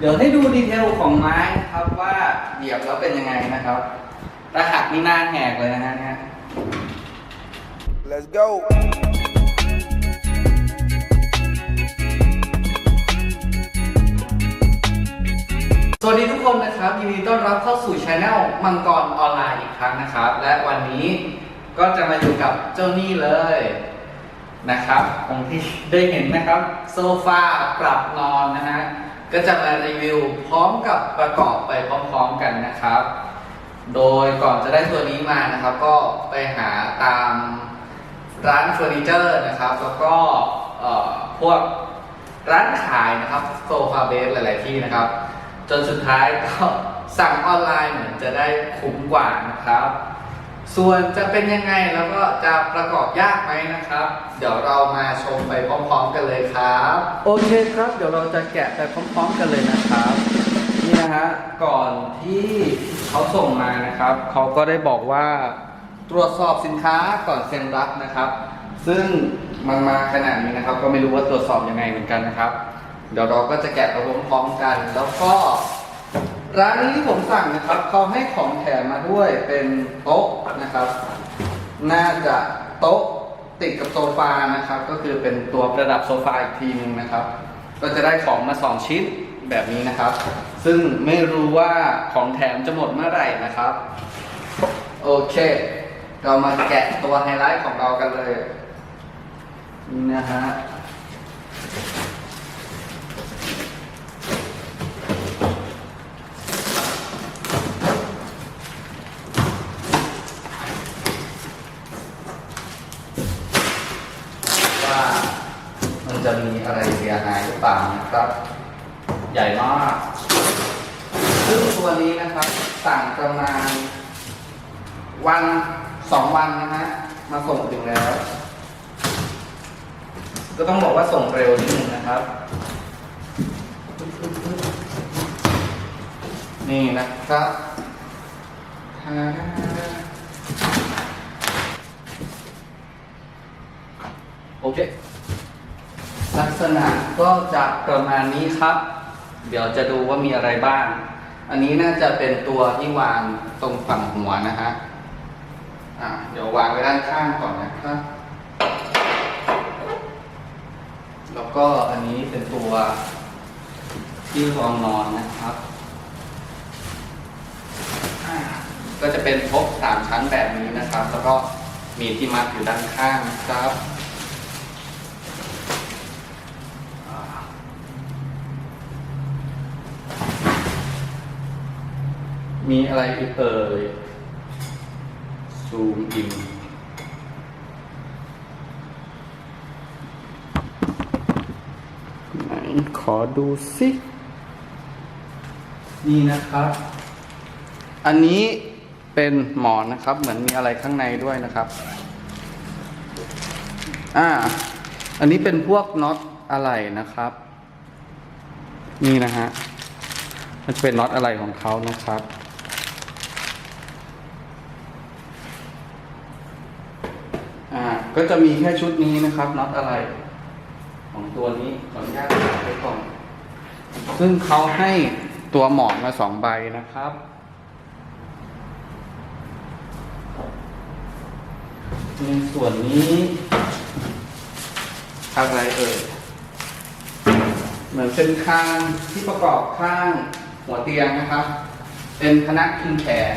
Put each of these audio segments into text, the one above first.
เดี๋ยวให้ดูดีเทลของไม้นะครับว่าเหยียบแล้วเป็นยังไงนะครับถ้าหักนี่หน้าแหกเลยนะฮะเนี่ย Let's go. สวัสดีทุกคนนะครับ ยินดีต้อนรับเข้าสู่ช anel มังกรออนไลน์อีกครั้งนะครับ และวันนี้ก็จะมาอยู่กับเจ้านี่เลยนะครับองที่ได้เห็นนะครับ โซฟาปรับนอนนะฮะ ก็จะมารีวิวพร้อมกับประกอบไปพร้อมๆกันนะครับ โดยก่อนจะได้ตัวนี้มานะครับ ก็ไปหาตามร้านเฟอร์นิเจอร์นะครับ แล้วก็เอ่อพวกร้านขายนะครับโซฟาเบสหลายๆที่นะครับ จนสุดท้ายก็สั่งออนไลน์เหมือนจะได้คุ้มกว่านะครับ ส่วนจะเป็นยังไงแล้วก็จะประกอบยากไหมนะครับ เดี๋ยวเรามาชมไปพร้อมๆกันเลยครับ โอเคครับ เดี๋ยวเราจะแกะไปพร้อม ๆ กันเลยนะครับนี่นะฮะก่อนที่เขาส่งมานะครับเขาก็ได้บอกว่าตรวจสอบสินค้าก่อนเซ็นรับนะครับ ซึ่งมันมาขนาดนี้นะครับ ก็ไม่รู้ว่าตรวจสอบยังไงเหมือนกันนะครับ เดี๋ยวเราก็จะแกะไปพร้อมๆกัน แล้วก็ ร้านนี้ที่ผมสั่งนะครับเขาให้ของแถมมาด้วยเป็นโต๊ะนะครับ น่าจะโต๊ะติดกับโซฟานะครับ ก็คือเป็นตัวประดับโซฟาอีกทีหนึงนะครับ ก็จะได้ของมาสองชิ้นแบบนี้นะครับ ซึ่งไม่รู้ว่าของแถมจะหมดเมื่อไหร่นะครับ โอเค เรามาแกะตัวไฮไลท์ของเรากันเลยนี่นะฮะ ครับ ใหญ่มากซึ่งตัวนี้นะครับสั่งประมาณ วันสองวันนะฮะมาส่งถึงแล้ว ก็ต้องบอกว่าส่งเร็วนิดนึงนะครับ นี่นะครับโอเค ลักษณะก็จะประมาณนี้ครับ เดี๋ยวจะดูว่ามีอะไรบ้าง อันนี้น่าจะเป็นตัวที่วางตรงฝั่งหัวนะฮะอ่าเดี๋ยววางไว้ด้านข้างก่อนนะครับ แล้วก็อันนี้เป็นตัวที่รองนอนนะครับ ก็จะเป็นพกสามชั้นแบบนี้นะครับ แล้วก็มีที่มัดอยู่ด้านข้างนะครับ มีอะไรอีกเอ่ย ซูมอิน ไหนขอดูสิ นี่นะครับ อันนี้เป็นหมอนนะครับ เหมือนมีอะไรข้างในด้วยนะครับ อ่า อันนี้เป็นพวกน็อตอะไรนะครับ นี่นะฮะ มันจะเป็นน็อตอะไรของเขานะครับ อ่า ก็จะมีแค่ชุดนี้นะครับน็อตอะไร ของตัวนี้ขออนุญาตถ่ายไว้ก่อนซึ่งเขาให้ตัวหมอนมาสองใบนะครับ ในส่วนนี้อะไรเอ่ยเหมือนเป็นคางที่ประกอบข้างหัวเตียงนะครับ เป็นพนักพิงแขน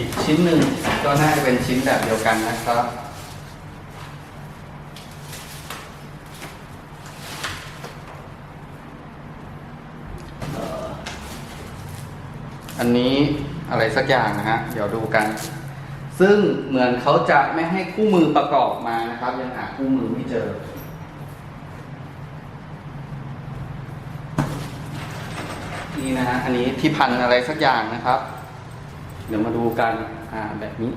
อีกชิ้นหนึ่งก็น่าจะเป็นชิ้นแบบเดียวกันนะครับ อันนี้อะไรสักอย่างนะฮะ เดี๋ยวดูกัน ซึ่งเหมือนเขาจะไม่ให้คู่มือประกอบมานะครับ ยังหาคู่มือไม่เจอนี่นะฮะ อันนี้ที่พันอะไรสักอย่างนะครับ เดี๋ยวมาดูกันอ่าแบบนี้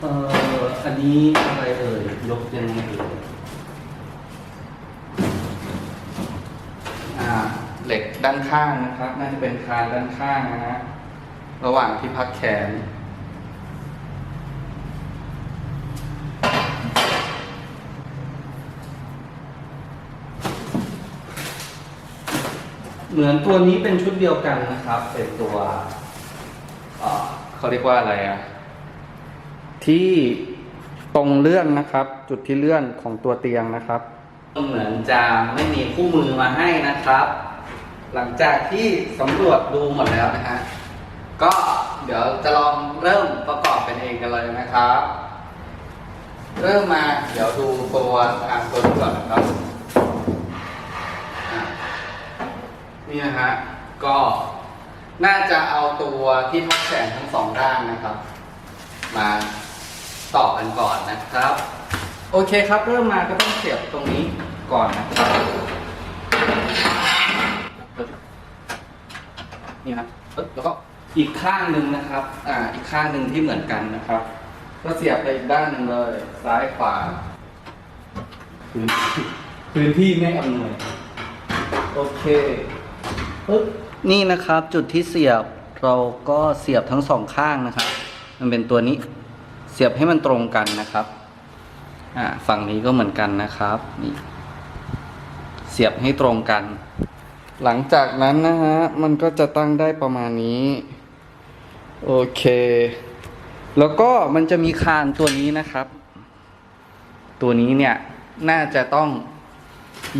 เอ่ออันนี้อะไรเอ่ยยกยังไงเอ่ยอ่าเหล็กด้านข้างนะครับ น่าจะเป็นคานด้านข้างนะฮะระหว่างที่พักแขน มือนตัวนี้เป็นชุดเดียวกันนะครับ เป็นตัวเขาเรียกว่าอะไรอะที่ตรงเลื่อนนะครับ จุดที่เลื่อนของตัวเตียงนะครับเหมือนจะไม่มีคู่มือมาให้นะครับ หลังจากที่สำรวจดูหมดแล้วนะฮะก็เดี๋ยวจะลองเริ่มประกอบเป็นเองกันเลยนะครับ เริ่มมาเดี๋ยวดูตัวทางตัวก่อนนะครับ นี่นะฮะก็น่าจะเอาตัวที่ทับแสงทั้งสองด้านนะครับ มาต่อกันก่อนนะครับ โอเคครับเริ่มมาก็ต้องเสียบตรงนี้ก่อนนะครับนี่นะแล้วก็อีกข้างหนึ่งนะครับ อ่า อีกข้างหนึ่งที่เหมือนกันนะครับ ก็เสียบไปอีกด้านหนึ่งเลย ซ้ายขวาพื้นพื้นที่ไม่อำนวย โอเค ปึ๊บนี่นะครับจุดที่เสียบเราก็เสียบทั้งสองข้างนะครับ มันเป็นตัวนี้เสียบให้มันตรงกันนะครับอ่าฝั่งนี้ก็เหมือนกันนะครับนี่เสียบให้ตรงกัน หลังจากนั้นนะฮะมันก็จะตั้งได้ประมาณนี้โอเค แล้วก็มันจะมีคานตัวนี้นะครับ ตัวนี้เนี่ยน่าจะต้อง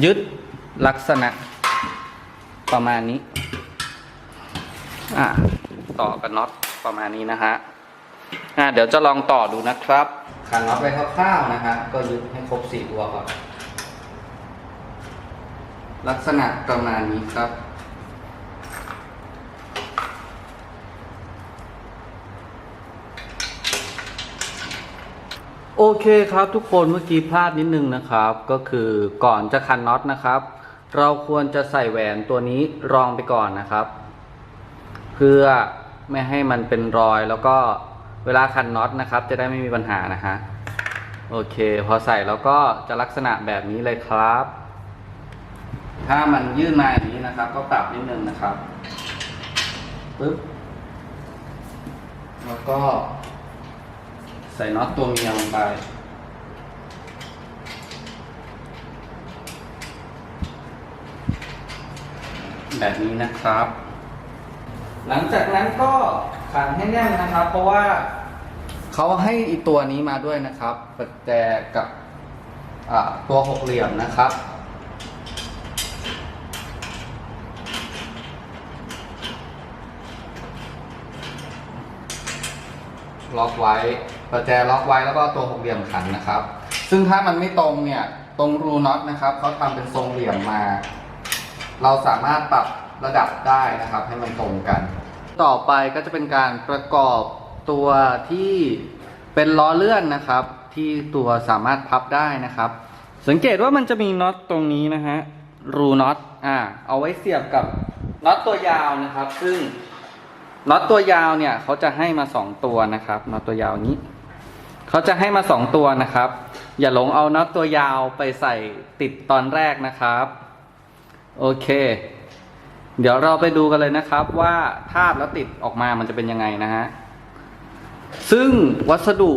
ยึดลักษณะ ประมาณนี้ อะต่อกับน็อตประมาณนี้นะฮะอะเดี๋ยวจะลองต่อดูนะครับขันน็อตไว้คร่าวๆนะฮะก็ยึดให้ครบสี่ตัวก่อนลักษณะประมาณนี้ครับโอเคครับทุกคนเมื่อกี้พลาดนิดนึงนะครับ ก็คือก่อนจะคันน็อตนะครับ เราควรจะใส่แหวนตัวนี้รองไปก่อนนะครับ เพื่อไม่ให้มันเป็นรอยแล้วก็เวลาคันน็อตนะครับ จะได้ไม่มีปัญหานะฮะโอเค พอใส่แล้วก็จะลักษณะแบบนี้เลยครับ ถ้ามันยื่นมาอย่างนี้นะครับ ก็ปรับนิดนึงนะครับปึ๊บแล้วก็ใส่น็อตตัวเมียลงไป แบบนี้นะครับ หลังจากนั้นก็ขันให้แน่นนะครับ เพราะว่าเขาให้อีตัวนี้มาด้วยนะครับประแจกับตัวหกเหลี่ยมนะครับ ล็อกไว้ประแจล็อกไว้แล้วก็ตัวหกเหลี่ยมขันนะครับ ซึ่งถ้ามันไม่ตรงเนี่ย ตรงรูน็อตนะครับเขาทำเป็นทรงเหลี่ยมมา เราสามารถปรับระดับได้นะครับ ให้มันตรงกัน ต่อไปก็จะเป็นการประกอบตัวที่เป็นล้อเลื่อนนะครับ ที่ตัวสามารถพับได้นะครับ สังเกตว่ามันจะมีน็อตตรงนี้นะฮะรูน็อตอ่าเอาไว้เสียบกับน็อตตัวยาวนะครับ ซึ่งน็อตตัวยาวเนี่ยเขาจะให้มาสองตัวนะครับน็อตตัวยาวนี้เขาจะให้มาสองตัวนะครับ อย่าหลงเอาน็อตตัวยาวไปใส่ติดตอนแรกนะครับ โอเค เดี๋ยวเราไปดูกันเลยนะครับ ว่าทาบแล้วติดออกมามันจะเป็นยังไงนะฮะ ซึ่งวัสดุ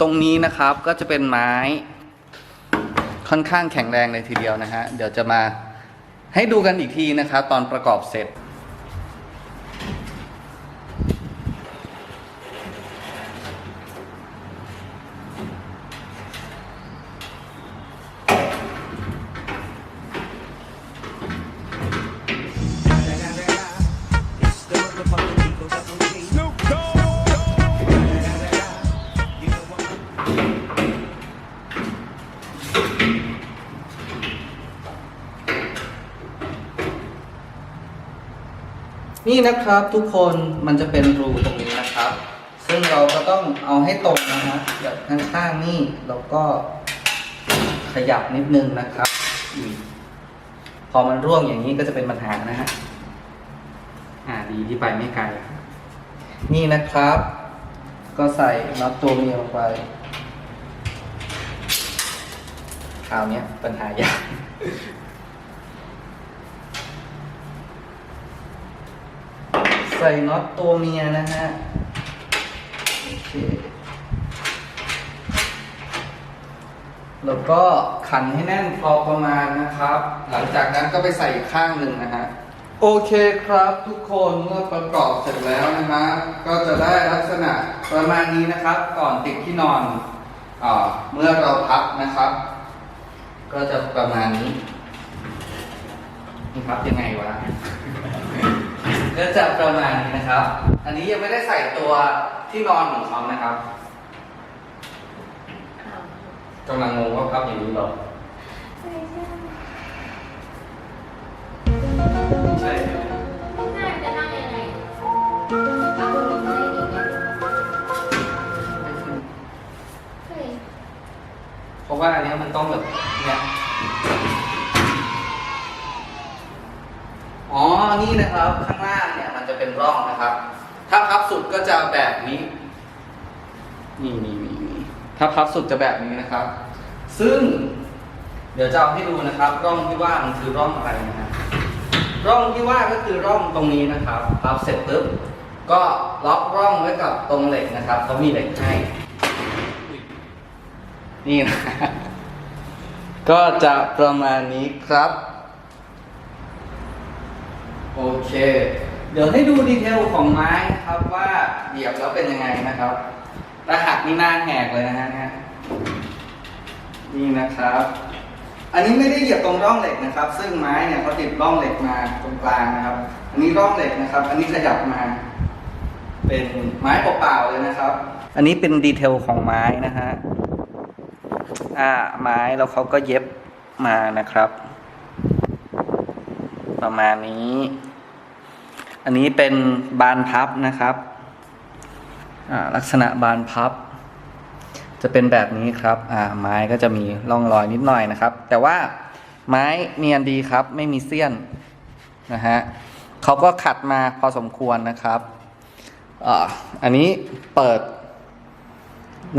ตรงนี้นะครับก็จะเป็นไม้ ค่อนข้างแข็งแรงเลยทีเดียวนะฮะ เดี๋ยวจะมาให้ดูกันอีกทีนะครับ ตอนประกอบเสร็จ นี่นะครับทุกคนมันจะเป็นรูตรงนี้นะครับ ซึ่งเราก็ต้องเอาให้ตรงนะฮะแบบข้างๆนี่เราก็ขยับนิดนึงนะครับอพอมันร่วงอย่างนี้ก็จะเป็นปัญหานะฮะอ่าดีที่ไปไม่ไกลนี่นะครับ ก็ใส่น็อตตัวเมียลงไปคราวนี้ปัญหายาก ใส่น็อตตัวเมียนะฮะโอเคแล้วก็ขันให้แน่นพอประมาณนะครับ หลังจากนั้นก็ไปใส่อีกข้างหนึ่งนะฮะ โอเคครับทุกคนเมื่อประกอบเสร็จแล้วนะฮะก็จะได้ลักษณะประมาณนี้นะครับ ก่อนติดที่นอนอเมื่อเราพับนะครับ ก็จะประมาณนี้นี่พับยังไงวะ ก็จะประมาณนี้นะครับ อันนี้ยังไม่ได้ใส่ตัวที่นอนของเขานะครับกำลังงงว่าพับอย่างนี้หรอใช่ไหมน่าจะนั่งยังไงเอาคนนี้ไม่ดีไงเฮ้ยเพราะว่าอันนี้มันต้องแบบเนี่ยอ๋อ นี่นะครับ ร่องนะครับ ถ้าพับสุดก็จะแบบนี้นี่นี่นี่นี่ถ้าพับสุดจะแบบนี้นะครับ ซึ่ง เดี๋ยวจะเอาให้ดูนะครับ ร่องที่ว่ามันคือร่องอะไรนะฮะร่องที่ว่าก็คือร่องตรงนี้นะครับพับเสร็จปุ๊บก็ล็อกร่องไว้กับตรงเหล็กนะครับเขามีเหล็กให้นี่นะก็จะประมาณนี้ครับ โอเค เดี๋ยวให้ดูดีเทลของไม้นะครับว่าเหยียบแล้วเป็นยังไงนะครับถ้าหักนี่หน้าแหกเลยนะฮะเนี่ยนี่นะครับ อันนี้ไม่ได้เหยียบตรงร่องเหล็กนะครับ ซึ่งไม้เนี่ยเขาติดร่องเหล็กมาตรงกลางนะครับ อันนี้ร่องเหล็กนะครับ อันนี้ขยับมา เป็นไม้เปล่าๆเลยนะครับ อันนี้เป็นดีเทลของไม้นะฮะอ่าไม้แล้วเขาก็เย็บมานะครับ ประมาณนี้ อันนี้เป็นบานพับนะครับ ลักษณะบานพับ จะเป็นแบบนี้ครับไม้ก็จะมีร่องรอยนิดหน่อยนะครับ แต่ว่าไม้เนียนดีครับ ไม่มีเสี้ยนนะฮะเขาก็ขัดมาพอสมควรนะครับอันนี้เปิด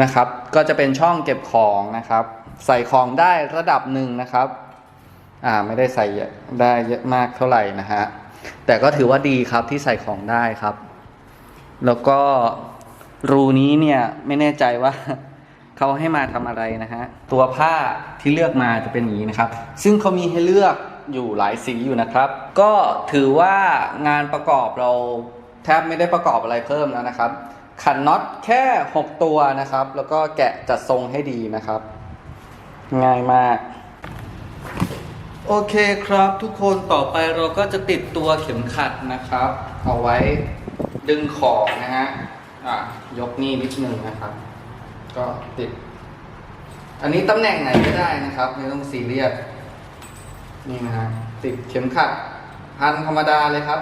นะครับ ก็จะเป็นช่องเก็บของนะครับ ใส่ของได้ระดับหนึ่งนะครับ อ่าไม่ได้ใส่ได้เยอะมากเท่าไหร่นะฮะ แต่ก็ถือว่าดีครับที่ใส่ของได้ครับ แล้วก็รูนี้เนี่ยไม่แน่ใจว่าเขาให้มาทำอะไรนะฮะ ตัวผ้าที่เลือกมาจะเป็นอย่างนี้นะครับ ซึ่งเขามีให้เลือกอยู่หลายสีอยู่นะครับ ก็ถือว่างานประกอบเราแทบไม่ได้ประกอบอะไรเพิ่มแล้วนะครับ ขันน็อตแค่ 6 ตัวนะครับ แล้วก็แกะจัดทรงให้ดีนะครับ ง่ายมาก โอเคครับทุกคนต่อไปเราก็จะติดตัวเข็มขัดนะครับ เอาไว้ดึงของนะฮะอะยกนี่นิดนึงนะครับ ก็ติด อันนี้ตำแหน่งไหนก็ได้นะครับ ไม่ต้องซีเรียสนี่นะฮะติดเข็มขัด พันธรรมดาเลยครับ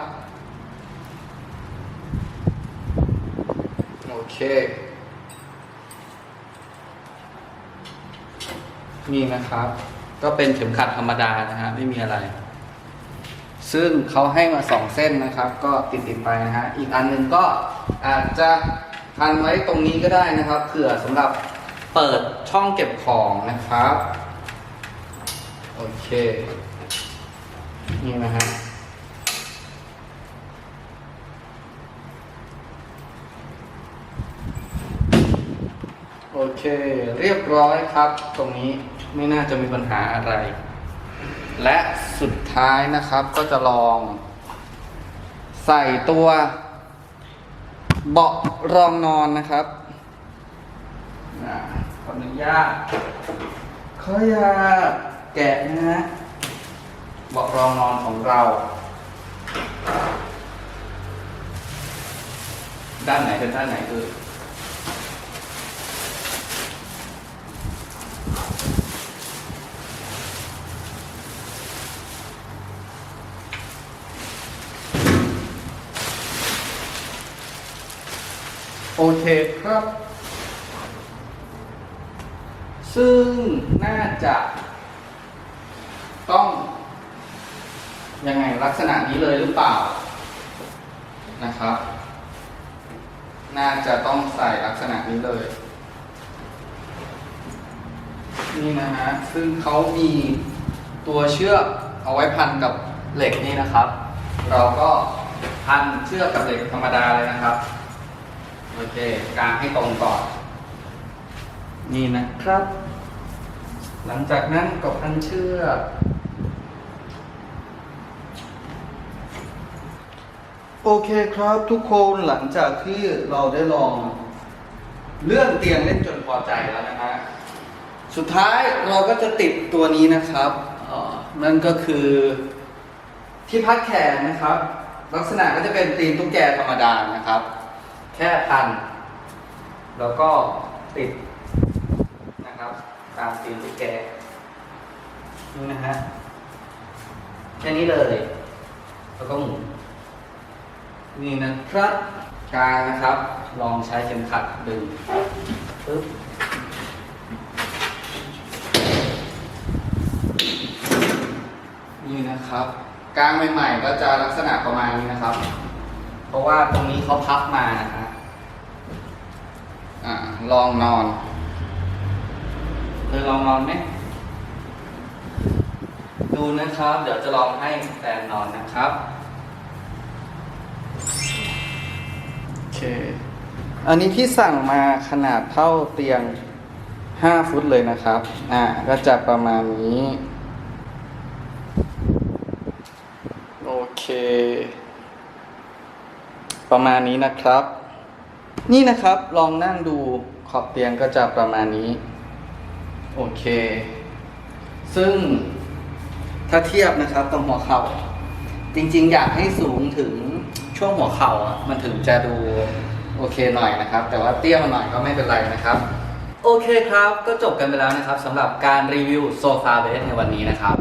โอเคนี่นะครับ ก็เป็นเข็มขัดธรรมดานะฮะไม่มีอะไร ซึ่งเขาให้มาสองเส้นนะครับ ก็ติดติดไปนะฮะอีกอันหนึ่งก็อาจจะพันไว้ตรงนี้ก็ได้นะครับเผื่อสำหรับเปิดช่องเก็บของนะครับ โอเคนี่นะฮะโอเค เรียบร้อยครับตรงนี้ ไม่น่าจะมีปัญหาอะไร และสุดท้ายนะครับก็จะลอง ใส่ตัวเบาะรองนอนนะครับอ่าขออนุญาตขออนุญาตแกะนะฮะเบาะรองนอนของเราด้านไหนเป็นด้านไหนเอ่ โอเคครับ ซึ่งน่าจะ ต้อง ยังไงลักษณะนี้เลยหรือเปล่า นะครับ น่าจะต้องใส่ลักษณะนี้เลย นี่นะฮะ ซึ่งเขามีตัวเชือกเอาไว้พันกับเหล็กนี่นะครับ เราก็พันเชือกกับเหล็กธรรมดาเลยนะครับ โอเคกางให้ตรงก่อน นี่นะครับ หลังจากนั้นก็พันเชือกโอเคครับทุกคนหลังจากที่เราได้ลองเลื่อนเตียงเล่นจนพอใจแล้วนะฮะสุดท้ายเราก็จะติดตัวนี้นะครับออนั่นก็คือที่พักแขนนะครับ ลักษณะก็จะเป็นตีนตุ๊กแกธรรมดานะครับ แค่พัน แล้วก็ติดนะครับ ตามตีนตุ๊กแกนี่นะฮะแค่นี้เลย แล้วก็หมุนนี่นะครับกลางนะครับ ลองใช้เข็มขัดดึงปึ๊บนี่นะครับกลางใหม่ๆก็จะลักษณะประมาณนี้นะครับ เพราะว่าตรงนี้เขาพับมานะฮะอ่าลองนอนเคยลองนอนไหมดูนะครับ เดี๋ยวจะลองให้แฟนนอนนะครับโอเค อันนี้ที่สั่งมาขนาดเท่าเตียง 5 ฟุตเลยนะครับ อ่า ก็จะประมาณนี้ โอเค ประมาณนี้นะครับ นี่นะครับลองนั่งดูขอบเตียงก็จะประมาณนี้ โอเค ซึ่งถ้าเทียบนะครับตรงหัวเข่าจริงๆ อยากให้สูงถึงช่วงหัวเข่าอะมันถึงจะดูโอเคหน่อยนะครับ แต่ว่าเตี้ยมาหน่อยก็ไม่เป็นไรนะครับ โอเคครับก็จบกันไปแล้วนะครับสำหรับการรีวิวโซฟาเบสในวันนี้นะครับ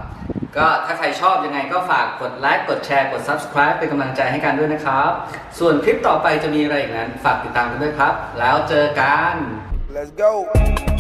ก็ถ้าใครชอบยังไงก็ฝากกดไลค์กดแชร์กด Subscribe เป็นกำลังใจให้กันด้วยนะครับ ส่วนคลิปต่อไปจะมีอะไรอีกนั้น ฝากติดตามกันด้วยครับ แล้วเจอกัน Let's go.